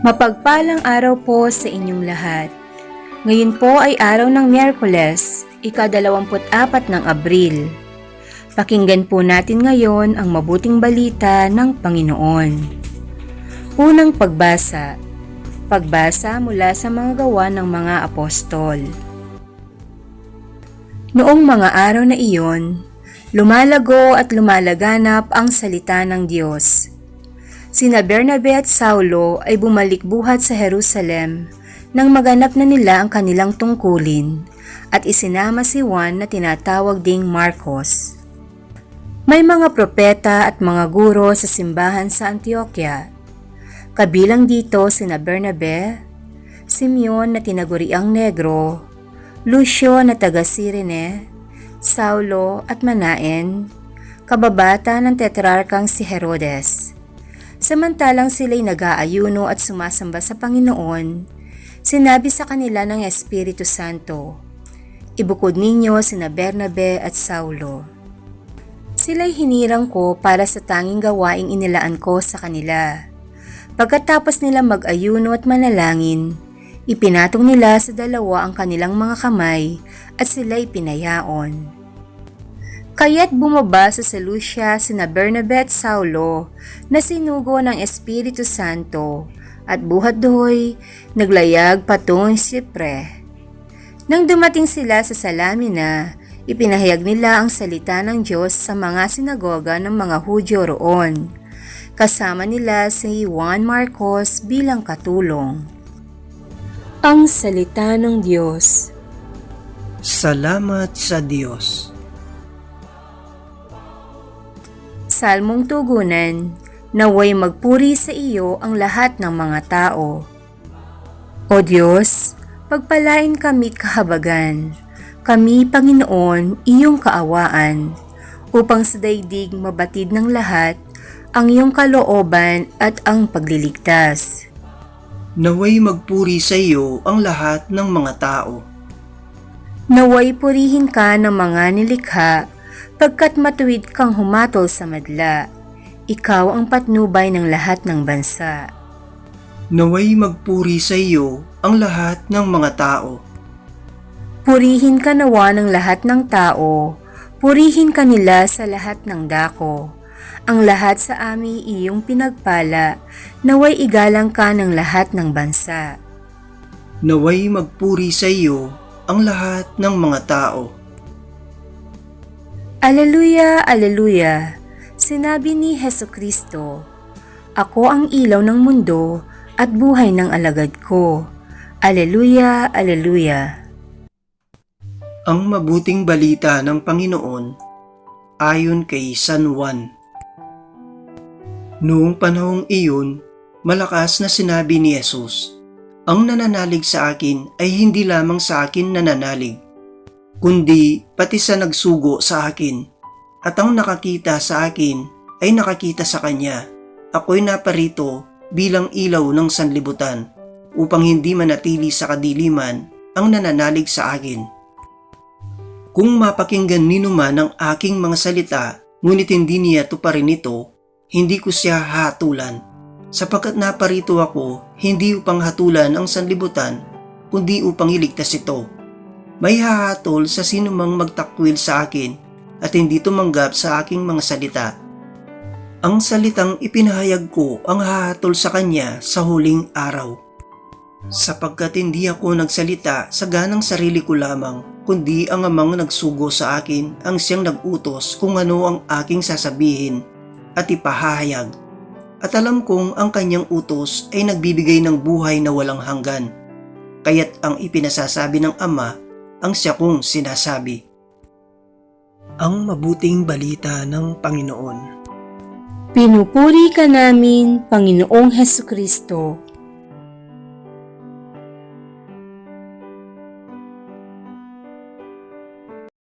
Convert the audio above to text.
Mapagpalang araw po sa inyong lahat. Ngayon po ay araw ng Miyerkules, ika-24 ng Abril. Pakinggan po natin ngayon ang mabuting balita ng Panginoon. Unang pagbasa. Pagbasa mula sa mga gawa ng mga apostol. Noong mga araw na iyon, lumalago at lumalaganap ang salita ng Diyos. Sina Bernabe at Saulo ay bumalik buhat sa Jerusalem nang maganap na nila ang kanilang tungkulin at isinama si Juan na tinatawag ding Marcos. May mga propeta at mga guro sa simbahan sa Antioquia. Kabilang dito sina Bernabe, Simeon na tinaguriang negro, Lucio na taga Sirene, Saulo at Manaen, kababata ng tetrarkang si Herodes. Samantalang sila'y nag-aayuno at sumasamba sa Panginoon, sinabi sa kanila ng Espiritu Santo, Ibukod ninyo sina Bernabe at Saulo. Sila'y hinirang ko para sa tanging gawaing inilaan ko sa kanila. Pagkatapos nila mag-ayuno at manalangin, ipinatong nila sa dalawa ang kanilang mga kamay at sila'y pinayaon. Kaya't bumaba sa Seleucia sina Bernabe at Saulo na sinugo ng Espiritu Santo at buhat doy naglayag patungong Sipre. Nang dumating sila sa Salamina, ipinahayag nila ang salita ng Diyos sa mga sinagoga ng mga Hudyo roon. Kasama nila si Juan Marcos bilang katulong. Ang Salita ng Diyos Salamat sa Diyos. Salmong Tugunan, naway magpuri sa iyo ang lahat ng mga tao. O Diyos, pagpalain kami kahabagan, kami Panginoon iyong kaawaan, upang sa daigdig mabatid ng lahat ang iyong kalooban at ang pagliligtas. Naway magpuri sa iyo ang lahat ng mga tao. Naway purihin ka ng mga nilikha, pagkat matuwid kang humatol sa madla. Ikaw ang patnubay ng lahat ng bansa. Naway magpuri sa iyo ang lahat ng mga tao. Purihin ka nawa ng lahat ng tao, purihin ka nila sa lahat ng dako. Ang lahat sa aming iyong pinagpala, naway igalang ka ng lahat ng bansa. Naway magpuri sa iyo ang lahat ng mga tao. Aleluya, aleluya! Sinabi ni Heso Kristo, Ako ang ilaw ng mundo at buhay ng alagad ko. Aleluya, aleluya! Ang mabuting balita ng Panginoon ayon kay San Juan. Noong panahong iyon, malakas na sinabi ni Jesus, Ang nananalig sa akin ay hindi lamang sa akin nananalig, kundi pati sa nagsugo sa akin. At ang nakakita sa akin ay nakakita sa Kanya. Ako'y naparito bilang ilaw ng sanlibutan upang hindi manatili sa kadiliman ang nananalig sa akin. Kung mapakinggan ni man ang aking mga salita, ngunit hindi niya tuparin ito, hindi ko siya hatulan. Sapagkat naparito ako, hindi upang hatulan ang sanlibutan, kundi upang iligtas ito. May hahatol sa sinumang magtakwil sa akin at hindi tumanggap sa aking mga salita. Ang salitang ipinahayag ko ang hahatol sa kanya sa huling araw. Sapagkat hindi ako nagsalita sa ganang sarili ko lamang, kundi ang amang nagsugo sa akin ang siyang nagutos kung ano ang aking sasabihin at ipahahayag. At alam kong ang kanyang utos ay nagbibigay ng buhay na walang hanggan. Kaya't ang ipinasasabi ng Ama ang siya kong sinasabi. Ang mabuting balita ng Panginoon. Pinupuri ka namin, Panginoong Heso Kristo.